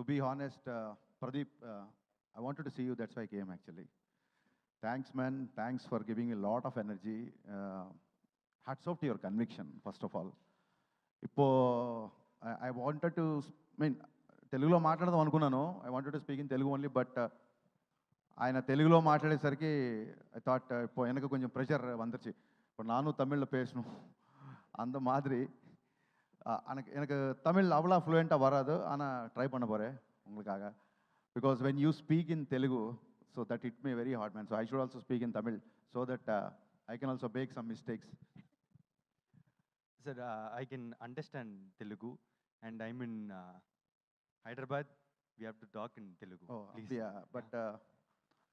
To be honest, uh, Pradeep, uh, I wanted to see you, that's why I came actually. Thanks, man. Thanks for giving a lot of energy. Uh, hats off to your conviction, first of all. ఇప్పుడు I wanted to mean తెలుగులో మాట్లాడదాం అనుకున్నాను I wanted to speak in Telugu only but ఆయన తెలుగులో మాట్లాడేసరికి I thought இப்போ எனக்கு கொஞ்சம் pressure வந்துருச்சு இப்போ நானும் தமிழில் பேசணும் அந்த மாதிரி அஹ், எனக்கு எனக்கு தமிழ் அவ்வளோ ஃப்ளூயண்ட்டாக வராது ஆனால் ட்ரை பண்ண போகிறேன் உங்களுக்காக because when you speak in Telugu so that it may very hard man so I should also speak in Tamil so that I can also make some mistakes Sir, uh, I can understand Telugu and I'm in uh, Hyderabad. We have to talk in Telugu. Oh please. அப்படியா but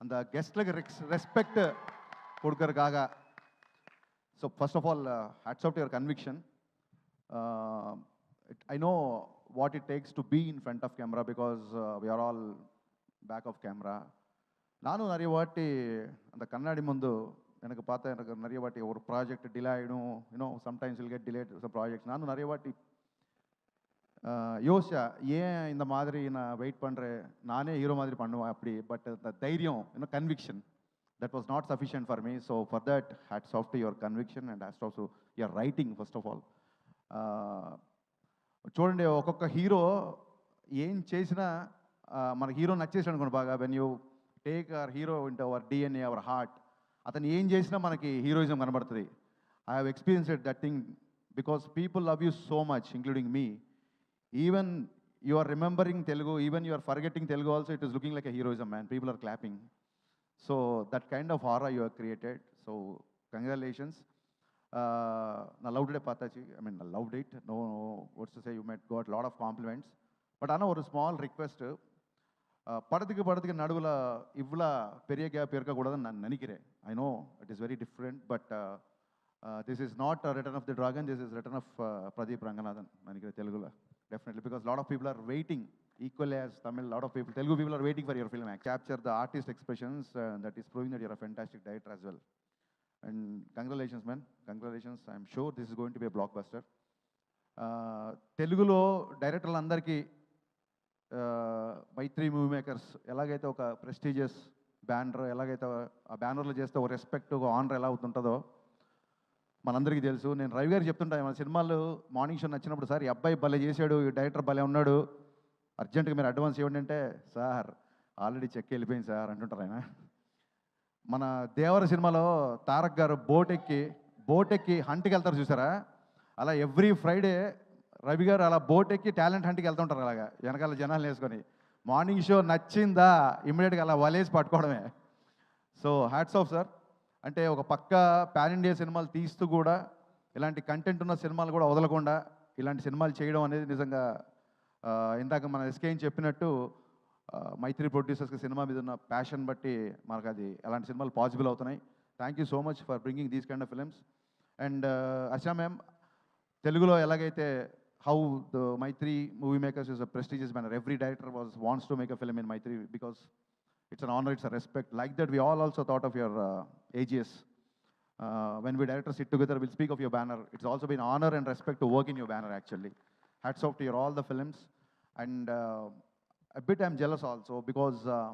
அந்த கெஸ்ட்லுக்கு Rex respect கொடுக்கறதுக்காக so first of all hats off your conviction Uh, it, I know what it takes to be in front of camera because uh, we are all back of camera நானும் நிறைய வாட்டி அந்த கண்ணாடி முந்து எனக்கு பார்த்தா எனக்கு நிறைய வாட்டி ஒரு ப்ராஜெக்ட் டிலே ஆகிடும் you know sometimes will get delayed some project நானும் நிறைய வாட்டி uh, யோசிச்சா ஏன் இந்த மாதிரி நான் வெயிட் பண்ணுறேன் நானே ஹீரோ மாதிரி பண்ணுவேன் அப்படி. பட் இந்த தைரியம் இன்னும் conviction that was not sufficient for me so for that hats off to your conviction and hats off to your writing first of all చూడండి ఒక్కొక్క హీరో ఏం చేసినా మన హీరో నచ్చేసాడు అనుకోండి బాగా. When you take our hero into our DNA our heart అతను ఏం చేసినా మనకి హీరోయిజం కనబడుతుంది. I have experienced that thing because people love you so much including me even you are remembering Telugu even you are forgetting Telugu also it is looking like a heroism man people are clapping so that kind of aura you are created so congratulations நான் love டே பார்த்தாச்சு. I mean love it no what's say you made got lot of compliments but ஆனால் ஒரு small request படத்துக்கு படத்துக்கு நடுவில் இவ்வளோ பெரிய gap இருக்கக்கூடாதுன்னு நான் நினைக்கிறேன். I know it is very different but this is not return of the dragon this is return of Pradeep Ranganathan நினைக்கிறேன் தெலுங்குல. Definitely because lot of people are waiting equal as Tamil lot of people Telugu people are waiting for your film capture the artist expressions that is proving that you're a fantastic director as well and congratulations man congratulations I'm sure this is going to be blockbuster తెలుగులో డైరెక్టర్లందరికీ Mythri movie makers ఎలాగైతే ఒక prestigious banner ఎలాగైతే ఆ బ్యానర్లు చేస్తే ఒక respect ఒక ఆనర్ ఎలా అవుతుంటుందో మనందరికీ తెలుసు. నేను రవి గారు చెప్తుంటా మన సినిమాలు మార్నింగ్ షో నచ్చినప్పుడు సార్ ఈ అబ్బాయి భలే చేశాడు ఈ డైరెక్టర్ భలే ఉన్నాడు అర్జెంటుగా మీరు అడ్వాన్స్ ఇవ్వండి అంటే సార్ ఆల్రెడీ చెక్ వెళ్ళిపోయింది సార్ అంటుంటారు ఆయన. మన దేవర సినిమాలో తారక్ గారు బోట్ ఎక్కి బోట్ ఎక్కి హంట్కి వెళ్తారు చూసారా? అలా ఎవ్రీ ఫ్రైడే రవి గారు అలా బోట్ ఎక్కి టాలెంట్ హంట్కి వెళ్తుంటారు అలాగా వెనకాల జనాలు వేసుకొని. మార్నింగ్ షో నచ్చిందా? ఇమ్మీడియట్గా అలా వలేసి పట్టుకోవడమే. సో హ్యాట్స్ ఆఫ్ సార్ అంటే ఒక పక్క పాన్ ఇండియా సినిమాలు తీస్తూ కూడా ఇలాంటి కంటెంట్ ఉన్న సినిమాలు కూడా వదలకుండా ఇలాంటి సినిమాలు చేయడం అనేది నిజంగా ఇందాక మన ఎస్కేన్ చెప్పినట్టు మైత్రి ప్రొడ్యూసర్స్కి సినిమా మీద ఉన్న ప్యాషన్ బట్టి మనకు అది అలాంటి సినిమాలు పాసిబుల్ అవుతున్నాయి. Thank you so much for bringing these kind of films and Archana ma'am తెలుగులో ఎలాగైతే how the Mythri movie makers is a prestigious man every director was wants to make a film in Mythri because it's an honour it's a respect like that we all also thought of your aegis when we director sit together will speak of your banner it's also been honour and respect to work in your banner actually hats off to your all the films and a bit I'm jealous also because uh,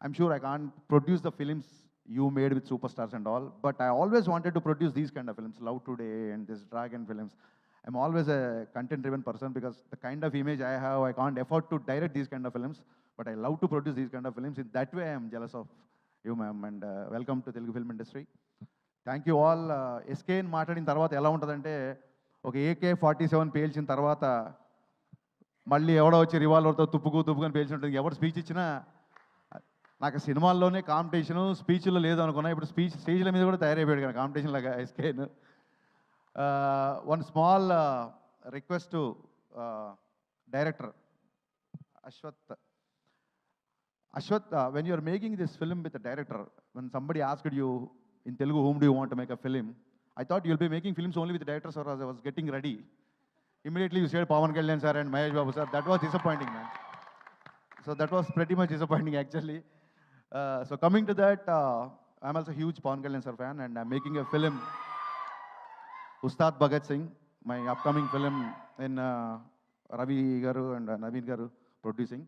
I'm sure I can't produce the films you made with superstars and all, but I always wanted to produce these kind of films, Love Today and this Dragon films. I'm always a content-driven person because the kind of image I have, I can't afford to direct these kind of films, but I love to produce these kind of films. In that way, I'm jealous of you, ma'am, and uh, welcome to Telugu film industry. Thank you all SKN మాట్లాడిన తర్వాత ఎలా ఉంటుందంటే ఒక AK forty seven పేల్చిన తర్వాత మళ్ళీ ఎవడో వచ్చి రివాల్వర్తో తుప్పుకు తుప్పుకొని పేల్చి ఉంటుంది ఎవరు స్పీచ్ ఇచ్చినా నాకు సినిమాల్లోనే కాంపిటీషను స్పీచ్లో లేదు అనుకున్నా. ఇప్పుడు స్పీచ్ స్టేజ్ల మీద కూడా తయారైపోయాడు కానీ కాంపిటీషన్ లాగా SKN one small request to director Ashwath Ashwath when you are making this film with director when somebody asked you in Telugu whom do want make a film I thought you'll be making films only with directors sir I was getting ready immediately you said Pawan Kalyan sir and Mahesh Babu sir. That was disappointing, man. So that was pretty much disappointing actually. Uh, so coming to that, uh, I'm also a huge Pawan Kalyan sir fan and I'm making a film, Ustad Bhagat Singh, my upcoming film in uh, Ravi Garu and uh, Naveen Garu producing.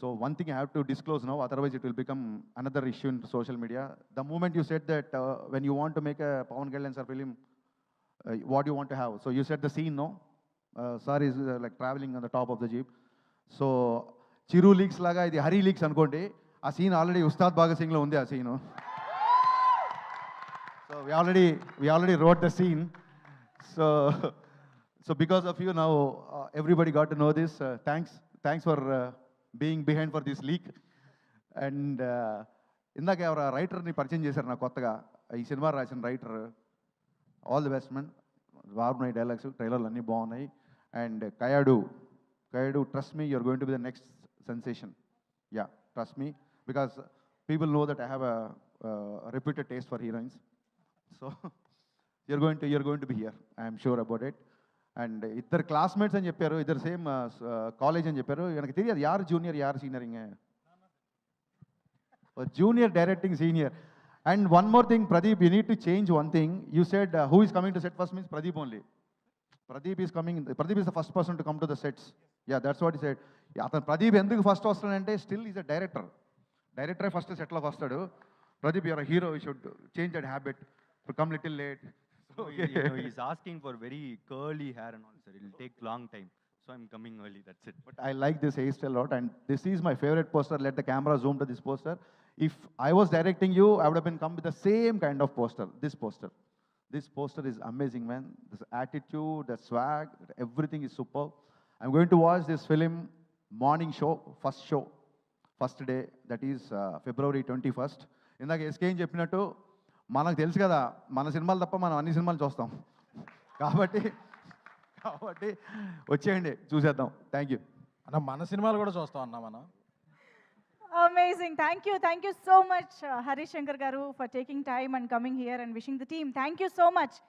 So one thing I have to disclose now, otherwise it will become another issue in social media. The moment you said that uh, when you want to make a Pawan Kalyan sir film, uh, what you want to have? So you said the scene, no? Uh, like travelling uh, the top of the jeep so Chiru leaks లాగా ఇది Hari leaks అనుకోండి ఆ scene already Ustaad Bhagat సింగ్లో ఉంది ఆ scene so we already we already wrote the scene so so because of you now everybody got to know this thanks thanks for being behind for this leak and ఇందాక ఎవరు రైటర్ని పరిచయం చేశారు నాకు కొత్తగా. ఈ సినిమా రాసిన writer all the best men బాగున్నాయి డైలాగ్స్ ట్రైలర్లు అన్నీ బాగున్నాయి. And Kaya do, Kaya do. trust me, you're going to be the next sensation. Yeah, trust me. Because people know that I have a uh, reputed taste for heroines. So you're, going to, you're going to be here, I'm sure about it. And uh, either classmates and Japero, either same uh, uh, college and Japero, you're junior, yar senior. A junior directing senior. And one more thing, Pradeep, you need to change one thing. You said uh, who is coming to set first means Pradeep only. Pradeep is coming Pradeep is the first person to come to the sets yeah that's what ఈ set అతను ప్రదీప్ ఎందుకు first వస్తాడంటే still is a director డైరెక్టరే first సెట్లోకి వస్తాడు Pradeep your hero you should change that habit to come little late know, he's asking for very curly hair and all, sir. It'll take long time. So I'm coming early, that's it. But I like this hairstyle a lot, and this is my favorite poster. Let the camera zoom to this poster. If I was directing you, I would have been come with the same kind of poster. This poster. Is amazing, man. This attitude, the swag, everything is superb. I'm going to watch this film morning show, first show, first day that is February twenty first ఇందాక ఎస్కే ఏం చెప్పినట్టు మనకు తెలుసు కదా మన సినిమాలు తప్ప మనం అన్ని సినిమాలు చూస్తాం కాబట్టి కాబట్టి వచ్చేయండి చూసేద్దాం థ్యాంక్ యూ అన్న మన సినిమాలు కూడా చూస్తాం అన్న మనం Amazing. Thank you. Thank you so much, uh, Garu, for taking time and coming here and wishing the team. Thank you so much.